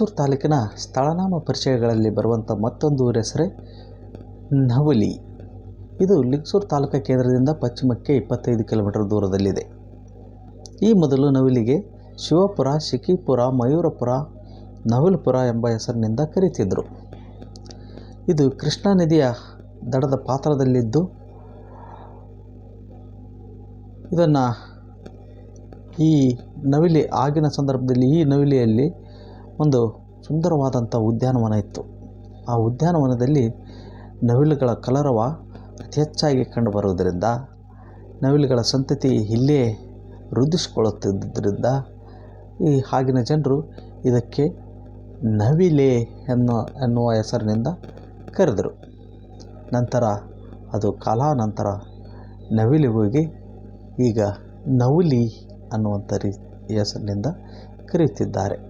ಲಿಂಗಸೂರು ತಾಲೂಕಿನ ಸ್ಥಳನಾಮ ಪರಿಚಯಗಳಲ್ಲಿ ಬರುವಂಥ ಮತ್ತೊಂದು ಊರ ಹೆಸರೇ ನವಲಿ. ಇದು ಲಿಂಗಸೂರು ತಾಲೂಕ ಕೇಂದ್ರದಿಂದ ಪಶ್ಚಿಮಕ್ಕೆ ಇಪ್ಪತ್ತೈದು ಕಿಲೋಮೀಟರ್ ದೂರದಲ್ಲಿದೆ. ಈ ಮೊದಲು ನವಿಲಿಗೆ ಶಿವಪುರ ಶಿಕಿಪುರ ಮಯೂರಪುರ, ನವಲಪುರ ಎಂಬ ಹೆಸರಿನಿಂದ ಕರೀತಿದ್ದರು ಇದು ಕೃಷ್ಣಾ ನದಿಯ ದಡದ ಪಾತ್ರದಲ್ಲಿದ್ದು, ಇದನ್ನು ಈ ನವಿಲಿ ಆಗಿನ ಸಂದರ್ಭದಲ್ಲಿ ಈ ನವಿಲಿಯಲ್ಲಿ ಒಂದು ಸುಂದರವಾದಂಥ ಉದ್ಯಾನವನ ಇತ್ತು. ಆ ಉದ್ಯಾನವನದಲ್ಲಿ ನವಿಲುಗಳ ಕಲರವ ಅತಿ ಹೆಚ್ಚಾಗಿ ಕಂಡುಬರುವುದರಿಂದ ನವಿಲುಗಳ ಸಂತತಿ ಇಲ್ಲೇ ವೃದ್ಧಿಸಿಕೊಳ್ಳುತ್ತಿದ್ದರಿಂದ ಈ ಆಗಿನ ಜನರು ಇದಕ್ಕೆ ನವಿಲೆ ಎನ್ನೋ ಎನ್ನುವ ಹೆಸರಿನಿಂದ ಕರೆದರು. ನಂತರ ಅದು ಕಾಲಾನಂತರ ನವಿಲಿ ಹೋಗಿ ಈಗ ನವಿಲಿ ಅನ್ನುವಂಥ ರೀ, ಹೆಸರಿನಿಂದ ಕರೆಯುತ್ತಿದ್ದಾರೆ.